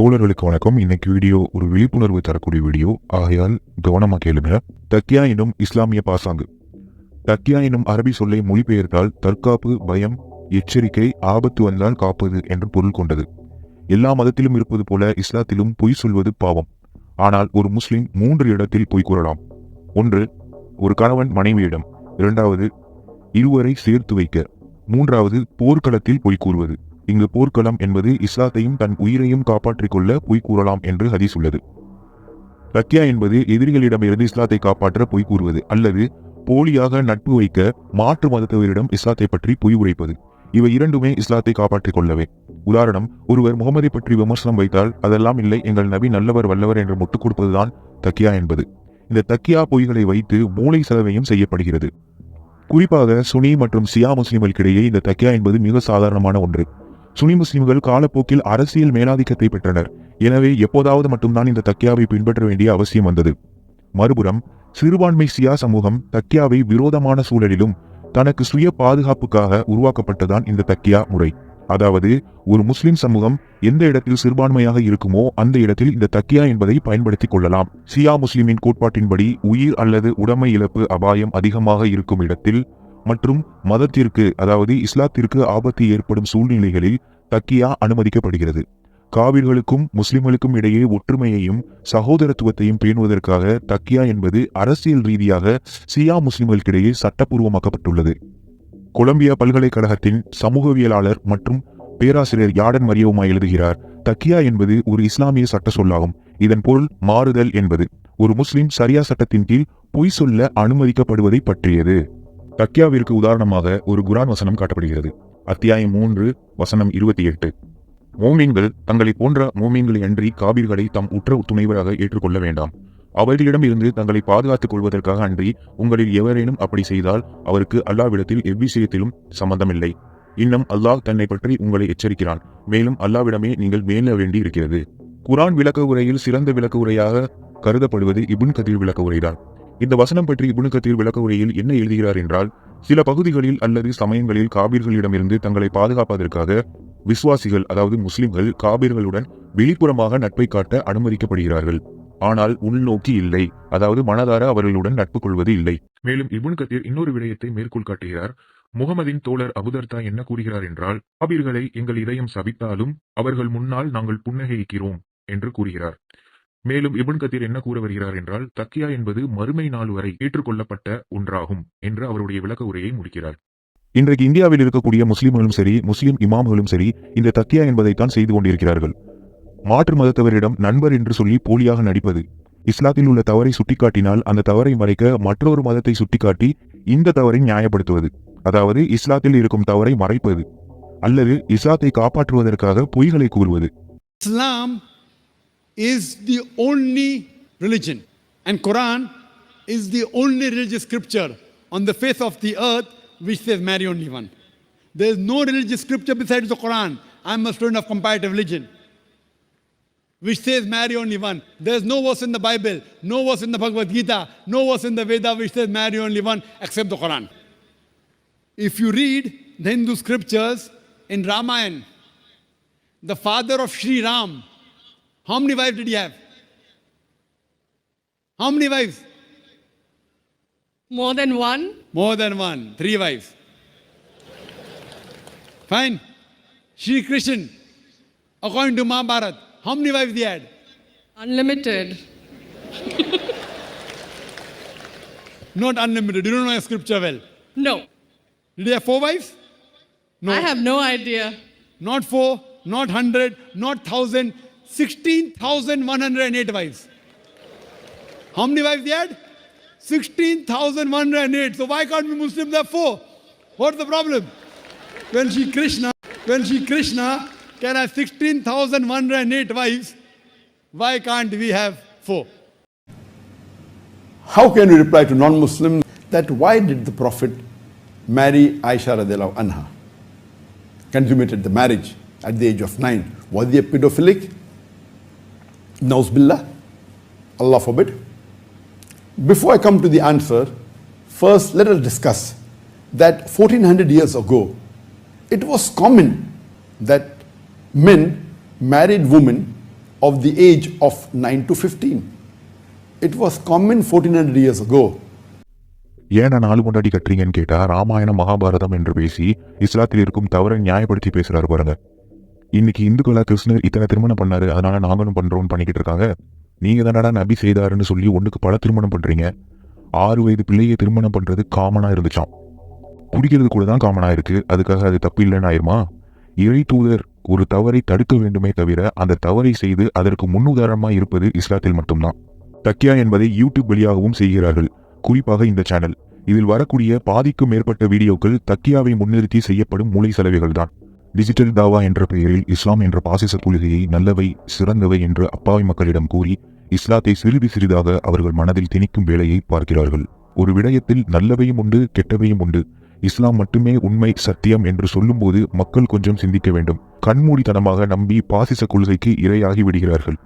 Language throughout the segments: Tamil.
தோழர்களுக்கு வணக்கம். இன்னைக்கு வீடியோ ஒரு விழிப்புணர்வு தரக்கூடிய வீடியோ. ஆகையால் கவனமாக கேளுங்க. தக்கியா எனும் இஸ்லாமிய பாசாங்கு. தக்கியா எனும் அரபி சொல்லை மொழிபெயர்த்தால் தற்காப்பு பயம் எச்சரிக்கை ஆபத்து வந்தால் காப்பது என்று பொருள் கொண்டது. எல்லா மதத்திலும் இருப்பது போல இஸ்லாத்திலும் பொய் சொல்வது பாவம். ஆனால் ஒரு முஸ்லிம் மூன்று இடத்தில் பொய் கூறலாம். ஒன்று ஒரு கணவன் மனைவியிடம். இரண்டாவது இருவரை சேர்த்து வைக்க. மூன்றாவது போர்க்களத்தில் பொய் கூறுவது. இங்கு போர்க்களம் என்பது இஸ்லாத்தையும் தன் உயிரையும் காப்பாற்றிக் கொள்ள பொய் கூறலாம் என்று ஹதீஸ் உள்ளது. தக்கியா என்பது எதிரிகளிடமிருந்து இஸ்லாத்தை காப்பாற்ற பொய் கூறுவது அல்லது போலியாக நட்பு வைக்க மாற்று மதத்தவரிடம் இஸ்லாத்தை பற்றி பொய் உரைப்பது. இவை இரண்டுமே இஸ்லாத்தை காப்பாற்றிக் கொள்ளவே. உதாரணம் ஒருவர் முகமதை பற்றி விமர்சனம் வைத்தால் அதெல்லாம் இல்லை எங்கள் நபி நல்லவர் வல்லவர் என்று முட்டுக் கொடுப்பதுதான் தக்கியா என்பது. இந்த தக்கியா பொய்களை வைத்து மூளை செலவையும் செய்யப்படுகிறது. குறிப்பாக சுனி மற்றும் சியா முஸ்லிம்களுக்கிடையே இந்த தக்கியா என்பது மிக சாதாரணமான ஒன்று. சுனி முஸ்லிம்கள் காலப்போக்கில் அரசியல் மேலாதிக்கத்தை பெற்றனர். எனவே எப்போதாவது மட்டும்தான் இந்த தக்கியாவை பின்பற்ற வேண்டிய அவசியம் வந்தது. மறுபுறம் சிறுபான்மை சியா சமூகம் தக்கியாவை விரோதமான சூழலிலும் தனக்கு சுய பாதுகாப்புக்காக உருவாக்கப்பட்டதான் இந்த தக்கியா முறை. அதாவது ஒரு முஸ்லிம் சமூகம் எந்த இடத்தில் சிறுபான்மையாக இருக்குமோ அந்த இடத்தில் இந்த தக்கியா என்பதை பயன்படுத்திக் கொள்ளலாம். சியா முஸ்லிமின் கோட்பாட்டின்படி உயிர் அல்லது உடைமை இழப்பு அபாயம் அதிகமாக இருக்கும் இடத்தில் மற்றும் மதத்திற்கு அதாவது இஸ்லாத்திற்கு ஆபத்து ஏற்படும் சூழ்நிலைகளில் தக்கியா அனுமதிக்கப்படுகிறது. காவிர்களுக்கும் முஸ்லிம்களுக்கும் இடையே ஒற்றுமையையும் சகோதரத்துவத்தையும் பேணுவதற்காக தக்கியா என்பது அரசியல் ரீதியாக சியா முஸ்லிம்களுக்கிடையே சட்டப்பூர்வமாக்கப்பட்டுள்ளது. கொலம்பியா பல்கலைக்கழகத்தின் சமூகவியலாளர் மற்றும் பேராசிரியர் யாடன் மரியவுமா எழுதுகிறார் தக்கியா என்பது ஒரு இஸ்லாமிய சட்ட சொல்லாகும். இதன் பொருள் மாறுதல் என்பது. ஒரு முஸ்லிம் சரியா சட்டத்தின் கீழ் பொய் சொல்ல அனுமதிக்கப்படுவதை பற்றியது. தக்கியாவிற்கு உதாரணமாக ஒரு குரான் வசனம் காட்டப்படுகிறது. அத்தியாயம் மூன்று வசனம் இருபத்தி எட்டு. மோமீன்கள் தங்களை போன்ற மோமீன்களை அன்றி காபீர்களை தம் உற்ற துணைவராக ஏற்றுக்கொள்ள வேண்டாம். அவர்களிடம் இருந்து தங்களை பாதுகாத்துக் கொள்வதற்காக அன்றி உங்களில் எவரேனும் அப்படி செய்தால் அவருக்கு அல்லாவிடத்தில் எவ்விஷயத்திலும் சம்பந்தமில்லை. இன்னும் அல்லாஹ் தன்னை பற்றி உங்களை எச்சரிக்கிறான். மேலும் அல்லாவிடமே நீங்கள் மேல வேண்டி இருக்கிறது குரான் விளக்க உரையில் சிறந்த விளக்க உரையாக கருதப்படுவது இபுன் கதீர் விளக்க உரைதான். இந்த வசனம் பற்றி இபுன் கதீர் விளக்க உரையில் என்ன எழுதுகிறார் என்றால் சில பகுதிகளில் அல்லது சமயங்களில் காபீர்களிடமிருந்து தங்களை பாதுகாப்பதற்காக விசுவாசிகள் அதாவது முஸ்லிம்கள் காபீர்களுடன் வெளிப்புறமாக நட்பை காட்ட அனுமதிக்கப்படுகிறார்கள். ஆனால் உள்நோக்கி இல்லை. அதாவது மனதார அவர்களுடன் நட்பு கொள்வது இல்லை. மேலும் இபுன் கத்தீர் இன்னொரு விடயத்தை மேற்கோள் காட்டுகிறார். முகமதின் தோழர் அபுதர்தா என்ன கூறுகிறார் என்றால் காபீர்களை எங்கள் இதயம் சபித்தாலும் அவர்கள் முன்னால் நாங்கள் புன்னகைக்கிறோம் என்று கூறுகிறார். மேலும் இபுன் கத்தீர் என்ன கூற வருகிறார் என்றால் தக்கியா என்பது மறுமை நாள் வரை ஏற்றுக்கொள்ளப்பட்ட ஒன்றாகும் என்று அவருடைய விளக்க உரையை முடிக்கிறார். இன்றைக்கு இந்தியாவில் இருக்கக்கூடிய முஸ்லிம்களும் சரி முஸ்லிம் இமாம்களும் சரி இந்த தக்கியா என்பதைத்தான் செய்து கொண்டிருக்கிறார்கள். மாற்று மதத்தவரிடம் நண்பர் என்று சொல்லி போலியாக நடிப்பது இஸ்லாத்தில் உள்ள தவறை சுட்டிக்காட்டினால் அந்த தவறை மறைக்க மற்றொரு மதத்தை சுட்டிக்காட்டி இந்த தவறை நியாயப்படுத்துவது அதாவது இஸ்லாத்தில் இருக்கும் தவறை மறைப்பது அல்லது இஸ்லாத்தை காப்பாற்றுவதற்காக பொய்களை கூறுவது Islam is the only religion and Quran is the only religious scripture on the face of the earth which says marry only one. There no no religious scripture besides Quran Quran. I'm a student of comparative religion. Which says marry only one. There is no verse in the Bible, no verse in the Bhagavad Gita, no verse in the Veda which says marry only one except the Quran. If you read the Hindu scriptures in Ramayana, the father of Sri Ram, how many wives did he have? How many wives? More than one? More than one, three wives. Fine. Sri Krishna, according to Mahabharata, how many wives he had? Unlimited. Not unlimited. You don't know your scripture well. No. Did he have four wives? No. I have no idea. Not four, not hundred, not thousand, 16,108 wives. How many wives he had? 16,108. So why can't we Muslims have four? What's the problem? When she Krishna, when she Krishna can have 16,108 wives, why can't we have four? How can we reply to non-Muslims that why did the Prophet marry Aisha radiallahu anha? Consummated the marriage at the age of nine. Was he a pedophilic? Nauz billah? Allah forbid. Before I come to the answer, first let us discuss that 1400 years ago, it was common that men married women of the age of 9 to 15. It was common 1400 years ago. ஏன் நாலு கொண்டாடி கட்டுறீங்கன்னு கேட்டா ராமாயணம் மகாபாரதம் என்று பேசி இஸ்லாத்தில் இருக்கும் தவறை நியாயப்படுத்தி பேசுறாரு பாருங்க. இன்னைக்கு இந்துக்களா கிருஷ்ணர் இத்தனை திருமணம் பண்ணாரு அதனால நாங்களும் பண்றோம்னு பண்ணிக்கிட்டு இருக்காங்க. நீங்க தானடா நபி செய்தாருன்னு சொல்லி ஒண்ணுக்கு பல திருமணம் பண்றீங்க. ஆறு வயது பிள்ளையை திருமணம் பண்றது காமனா இருந்துச்சாம். குடிக்கிறது கூட தான் காமனா இருக்கு. அதுக்காக அது தப்பு இல்லைன்னு ஆயிருமா? இறை தூதர் ஒரு தவறை தடுக்க வேண்டுமே தவிர அந்த தவறை செய்து அதற்கு முன்னுதாரணமாக இருப்பது இஸ்லாத்தில் மட்டும்தான். தக்கியா என்பதை யூடியூப் வழியாகவும் செய்கிறார்கள். குறிப்பாக இந்த சேனல். இதில் வரக்கூடிய பாதிக்கும் மேற்பட்ட வீடியோக்கள் தக்கியாவை முன்னிறுத்தி செய்யப்படும் மூளை செலவுகள் தான் டிஜிட்டல் தாவா என்ற பெயரில் இஸ்லாம் என்ற பாசிச கொள்கையை நல்லவை சிறந்தவை என்று அப்பாவி மக்களிடம் கூறி இஸ்லாத்தை சிறிது சிறிதாக அவர்கள் மனதில் திணிக்கும் வேலையை பார்க்கிறார்கள். ஒரு விடயத்தில் நல்லவையும் உண்டு கெட்டவையும் உண்டு. இஸ்லாம் மட்டுமே உண்மை சத்தியம் என்று சொல்லும்போது மக்கள் கொஞ்சம் சிந்திக்க வேண்டும். கண்மூடித்தனமாக நம்பி பாசிச கொள்கைக்கு இரையாகி விடுகிறார்கள்.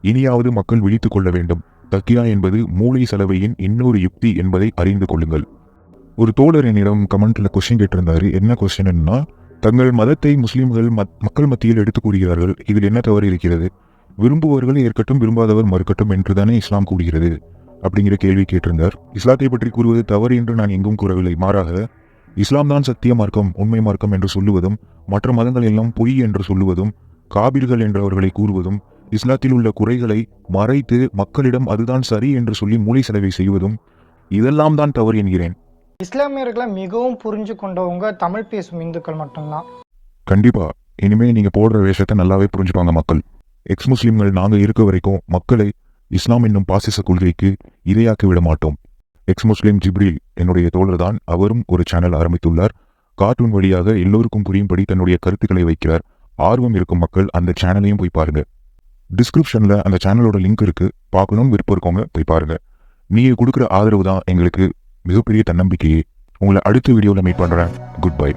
இனியாவது மக்கள் விழித்துக் கொள்ள வேண்டும். தக்கியா என்பது மூளை செலவையின் இன்னொரு யுக்தி என்பதை அறிந்து கொள்ளுங்கள். ஒரு தோழர் என்னிடம் கமெண்ட்ல கொஸ்டின் கேட்டிருந்தாரு. என்ன கொஸ்டின்னா தங்கள் மதத்தை முஸ்லிம்கள் மத்- மக்கள் மத்தியில் எடுத்துக் கூறுகிறார்கள். இதில் என்ன தவறு இருக்கிறது? விரும்புபவர்கள் ஏற்கட்டும் விரும்பாதவர் மறுக்கட்டும் என்றுதானே இஸ்லாம் கூறுகிறது? அப்படிங்கிற கேள்வி கேட்டிருந்தார். இஸ்லாத்தை பற்றி கூறுவது தவறு என்று நான் எங்கும் கூறவில்லை. மாறாக இஸ்லாம் தான் சத்திய மார்க்கம் உண்மை மார்க்கம் என்று சொல்லுவதும் மற்ற மதங்கள் எல்லாம் பொய் என்று சொல்லுவதும் காபிர்கள் என்றவர்களை கூறுவதும் இஸ்லாத்தில் உள்ள குறைகளை மறைத்து மக்களிடம் அதுதான் சரி என்று சொல்லி மூளை செலவை செய்வதும் இதெல்லாம் தான் தவறு என்கிறேன். இஸ்லாமியர்களை மிகவும் புரிஞ்சு கொண்டவங்க தமிழ் பேசும் இந்துக்கள் மட்டும்தான். கண்டிப்பா. இனிமே நீங்க போடுற வேஷத்தை நல்லாவே புரிஞ்சுப்பாங்க மக்கள். எக்ஸ் முஸ்லிம்கள் நாங்க இருக்க வரைக்கும் மக்களை இஸ்லாம் என்னும் பாசிச கொள்கைக்கு இரையாக்கி விட மாட்டோம். எக்ஸ் முஸ்லிம் ஜிப்ரில் என்னுடைய தோழர் தான் அவரும் ஒரு சேனல் ஆரம்பித்துள்ளார். கார்ட்டூன் வழியாக எல்லோருக்கும் புரியும்படி தன்னுடைய கருத்துக்களை வைக்கிறார். ஆர்வம் இருக்கும் மக்கள் அந்த சேனலையும் போய் பாருங்க. டிஸ்கிரிப்ஷனில் அந்த சேனலோட லிங்க் இருக்கு. பார்க்கணும் விருப்பம் இருக்கவங்க போய் பாருங்க. நீங்கள் கொடுக்குற ஆதரவு தான் எங்களுக்கு மிகப்பெரிய தன்னம்பிக்கையே. உங்களை அடுத்த வீடியோவில் மீட் பண்ணுறேன் குட் பை